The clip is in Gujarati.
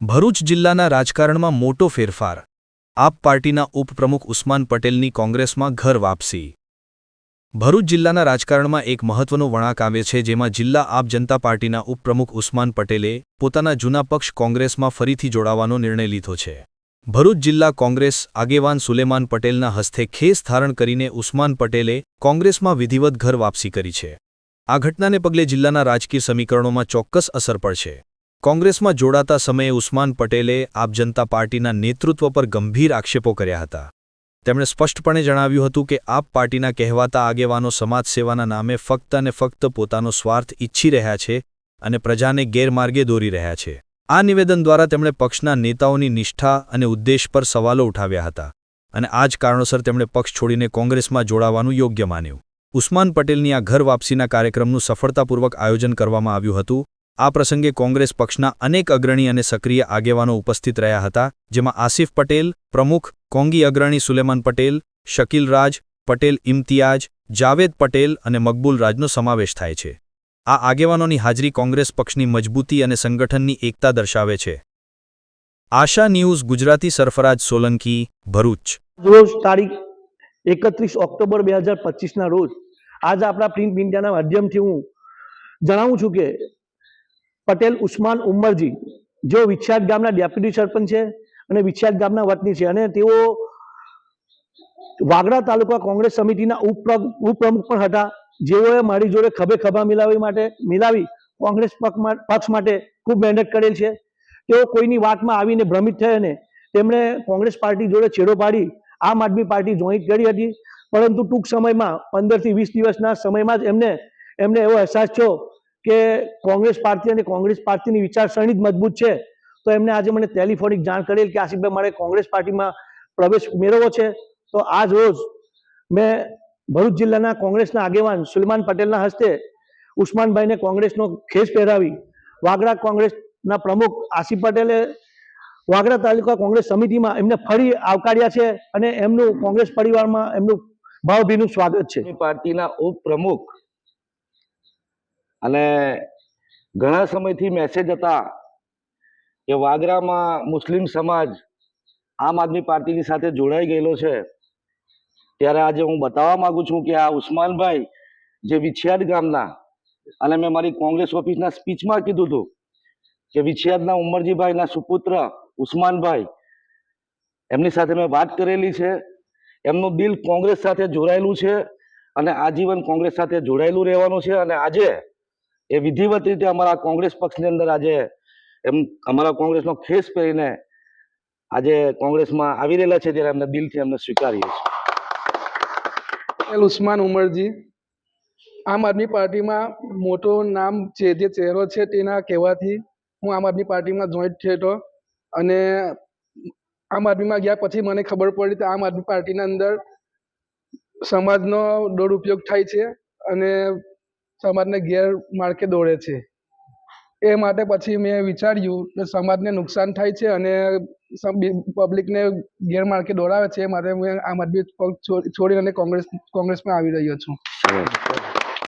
ભરૂચ જિલ્લાના રાજકારણમાં મોટો ફેરફાર. આપ પાર્ટીના ઉપપ્રમુખ ઉસ્માન પટેલની કોંગ્રેસમાં ઘર વાપસી. ભરૂચ જિલ્લાના રાજકારણમાં એક મહત્વનો વળાંક આવે છે જેમાં જિલ્લા આપ જનતા પાર્ટીના ઉપપ્રમુખ ઉસ્માન પટેલે પોતાના જૂના પક્ષ કોંગ્રેસમાં ફરીથી જોડાવાનો નિર્ણય લીધો છે. ભરૂચ જિલ્લા કોંગ્રેસ આગેવાન સુલેમાન પટેલના હસ્તે ખેસ ધારણ કરીને ઉસ્માન પટેલે કોંગ્રેસમાં વિધિવત ઘર વાપસી કરી છે. આ ઘટનાને પગલે જિલ્લાના રાજકીય સમીકરણોમાં ચોક્કસ અસર પડશે. કોંગ્રેસમાં જોડાતા સમયે ઉસ્માન પટેલે આપ જનતા પાર્ટીના નેતૃત્વ પર ગંભીર આક્ષેપો કર્યા હતા. તેમણે સ્પષ્ટપણે જણાવ્યું હતું કે આપ પાર્ટીના કહેવાતા આગેવાનો સમાજ સેવાના નામે ફક્ત અને ફક્ત પોતાનો સ્વાર્થ ઈચ્છી રહ્યા છે અને પ્રજાને ગેરમાર્ગે દોરી રહ્યા છે. આ નિવેદન દ્વારા તેમણે પક્ષના નેતાઓની નિષ્ઠા અને ઉદ્દેશ પર સવાલો ઉઠાવ્યા હતા અને આ જ કારણોસર તેમણે પક્ષ છોડીને કોંગ્રેસમાં જોડાવાનું યોગ્ય માન્યું. ઉસ્માન પટેલની આ ઘર વાપસીના કાર્યક્રમનું સફળતાપૂર્વક આયોજન કરવામાં આવ્યું હતું આ પ્રસંગે કોંગ્રેસ પક્ષના અનેક અગ્રણી અને સક્રિય આગેવાનો ઉપસ્થિત રહ્યા હતા, જેમાં આસિફ પટેલ, પ્રમુખ કોંગી અગ્રણી સુલેમાન પટેલ, શકીલ રાજ, પટેલ ઇમ્તિયાજ, જાવેદ પટેલ અને મકબૂલ રાજનો સમાવેશ થાય છે. આ આગેવાનોની હાજરી કોંગ્રેસ પક્ષની મજબૂતી અને સંગઠનની એકતા દર્શાવે છે. આશા ન્યૂઝ, ગુજરાતી સરફરાજ સોલંકી, ભરૂચ. રોજ તારીખ એકત્રીસ ઓક્ટોબર બે હજાર પચીસના રોજ, આજ આપણા પ્રિન્ટ મીડિયાના માધ્યમથી હું જણાવું છું કે પટેલ ઉસ્માન ઉમરજી, જેઓ વિછ્યાત ગામના ડેપ્યુટી સરપંચ છે અને વિછ્યાત ગામના વતની છે. અને તેઓ વાગડા તાલુકા કોંગ્રેસ સમિતિના ઉપપ્ર- ઉપપ્રમુખ પણ હતા. જેઓએ મારી જોડે ખભે ખભા મિલાવી માટે, મિલાવી કોંગ્રેસ પક્ષ માટે ખૂબ મહેનત કરેલ છે. તેઓ કોઈની વાતમાં આવીને ભ્રમિત થઈને તેમણે કોંગ્રેસ પાર્ટી જોડે છેડો પાડી, આમ આદમી પાર્ટી જોઈન્ટ કરી હતી. પરંતુ ટૂંક સમયમાં, પંદરથી વીસ દિવસના સમયમાં જ એમને એમને એવો અહેસાસ થયો કે કોંગ્રેસ પાર્ટી અને કોંગ્રેસ પાર્ટીની વિચારસરણી જ મજબૂત છે, તો એમને આજે મને ટેલિફોનિક જાણ કરેલ કે આસિફભાઈ મારે કોંગ્રેસ પાર્ટીમાં પ્રવેશ મેળવવો છે. તો આજ રોજ મેં ભરૂચ જિલ્લાના કોંગ્રેસના આગેવાન સુલમાન પટેલના હસ્તે ઉસ્માનભાઈને કોંગ્રેસનો ખેસ પહેરાવી વાગડા કોંગ્રેસના પ્રમુખ આસિફ પટેલે વાગડા તાલુકા કોંગ્રેસ સમિતિમાં એમને ફરી આવકાર્યા છે અને એમનું કોંગ્રેસ પરિવારમાં એમનું ભાવભીનું સ્વાગત છે. પાર્ટીના ઉપપ્રમુખ અને ઘણા સમયથી મેસેજ હતા કે વાગરામાં મુસ્લિમ સમાજ આમ આદમી પાર્ટીની સાથે જોડાઈ ગયેલો છે. ત્યારે આજે હું બતાવવા માંગુ છું કે આ ઉસ્માનભાઈ જે વિછિયાદ ગામના અને મેં મારી કોંગ્રેસ ઓફિસના સ્પીચમાં કીધું હતું કે વિછિયાદના ઉમરજીભાઈના સુપુત્ર ઉસ્માનભાઈ એમની સાથે મેં વાત કરેલી છે. એમનું દિલ કોંગ્રેસ સાથે જોડાયેલું છે અને આજીવન કોંગ્રેસ સાથે જોડાયેલું રહેવાનું છે અને આજે એ વિધિવત રીતે અમારા કોંગ્રેસ પક્ષની અંદર આજે એમ અમારા કોંગ્રેસનો ખેસ પહેરીને આજે કોંગ્રેસમાં આવી રહેલા છે ત્યારે અમને દિલથી અમને સ્વીકારીએ છીએ. ઉસ્માન ઉમરજી, આમ આદમી પાર્ટીમાં મોટો નામ છે, જે ચહેરો છે તેના કહેવાથી હું આમ આદમી પાર્ટીમાં જોઈન્ટ થયો અને આમ આદમીમાં ગયા પછી મને ખબર પડી કે આમ આદમી પાર્ટીના અંદર સમાજનો દુરુપયોગ થાય છે અને સમાજને ગેરમાર્ગે દોડે છે. એ માટે પછી મેં વિચાર્યું કે સમાજને નુકસાન થાય છે અને પબ્લિકને ગેરમાર્ગે દોડાવે છે એ માટે હું આમ આદમી પક્ષ છોડી- અને કોંગ્રેસ, કોંગ્રેસમાં આવી રહ્યો છું.